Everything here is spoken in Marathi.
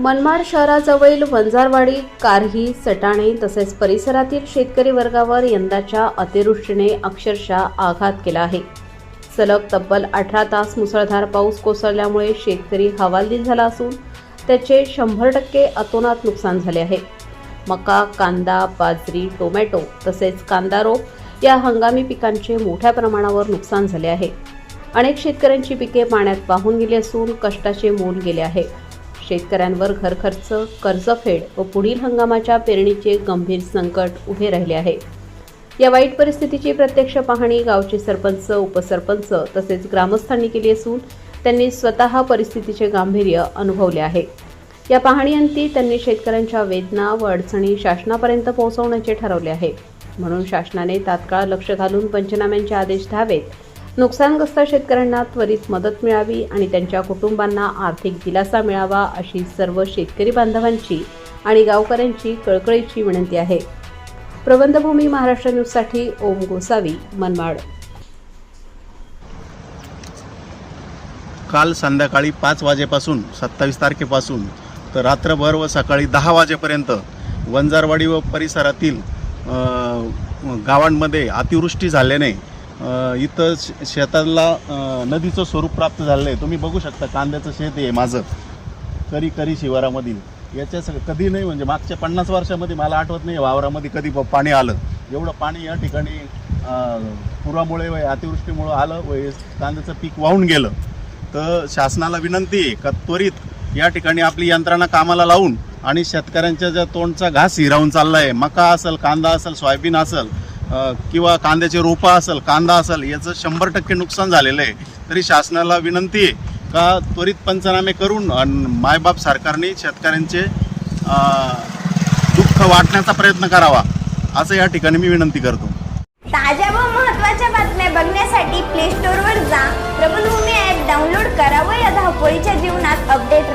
मनमाड शहराजवळील वंजारवाडी कारही सटाणे तसेच परिसरातील शेतकरी वर्गावर यंदाच्या अतिवृष्टीने अक्षरशः आघात केला आहे. सलग तब्बल अठरा तास मुसळधार पाऊस कोसळल्यामुळे शेतकरी हवालदिल झाला असून त्याचे शंभर टक्के अतोनात नुकसान झाले आहे. मका कांदा बाजरी टोमॅटो तसेच कांदा रोप या हंगामी पिकांचे मोठ्या प्रमाणावर नुकसान झाले आहे. अनेक शेतकऱ्यांची पिके पाण्यात वाहून गेली असून कष्टाचे मोल गेले आहे. शेतकऱ्यांवर घरखर्च कर्जफेड व पुढील हंगामाच्या पेरणीचे गंभीर संकट उभे राहिले आहे. या वाईट परिस्थितीची प्रत्यक्ष पाहणी गावचे सरपंच उपसरपंच तसेच ग्रामस्थांनी केली असून त्यांनी स्वतः परिस्थितीचे गांभीर्य अनुभवले आहे. या पाहणीअंती त्यांनी शेतकऱ्यांच्या वेदना व अडचणी शासनापर्यंत पोहोचवण्याचे ठरवले आहे. म्हणून शासनाने तात्काळ लक्ष घालून पंचनाम्यांचे आदेश द्यावेत नुकसानग्रस्त शेतकऱ्यांना त्वरित मदत मिळावी आणि त्यांच्या कुटुंबांना आर्थिक दिलासा मिळावा अशी सर्व शेतकरी बांधवांची आणि गावकऱ्यांची कळकळीची विनंती आहे. प्रबंधभूमी महाराष्ट्र न्यूजसाठी ओम गोसावी मनमाड. काल संध्याकाळी पाच वाजेपासून सत्तावीस तारखेपासून तर रात्रभर व सकाळी दहा वाजेपर्यंत वंजारवाडी व परिसरातील गावांमध्ये अतिवृष्टी झाल्याने इथं शे- शेताला नदीचं स्वरूप प्राप्त झालेलं आहे. तुम्ही बघू शकता कांद्याचं शेत आहे माझं. करी करी शिवारामधील. याच्या सग कधी नाही म्हणजे मागच्या पन्नास वर्षामध्ये मला आठवत नाही वावरामध्ये कधी पाणी आलं. एवढं पाणी या ठिकाणी पुरामुळे व अतिवृष्टीमुळं आलं व कांद्याचं पीक वाहून गेलं. तर शासनाला विनंती आहे का त्वरित या ठिकाणी आपली यंत्रणा कामाला लावून आणि शेतकऱ्यांच्या ज्या तोंडचा घास हिरावून चालला आहे मका असेल कांदा असेल सोयाबीन असेल किंवा कांद्याचे रोपं असेल कांदा असेल याचं शंभर टक्के नुकसान झालेलं आहे. तरी शासनाला विनंती आहे का त्वरित पंचनामे करून मायबाप सरकारने शेतकऱ्यांचे दुःख वाटण्याचा प्रयत्न करावा असं या ठिकाणी मी विनंती करतो. ताज्या व महत्त्वाच्या बातम्या बघण्यासाठी प्ले स्टोअरवर जा. प्रबलभूमी ॲप डाउनलोड करा व या धावपळीच्या जीवनात अपडेट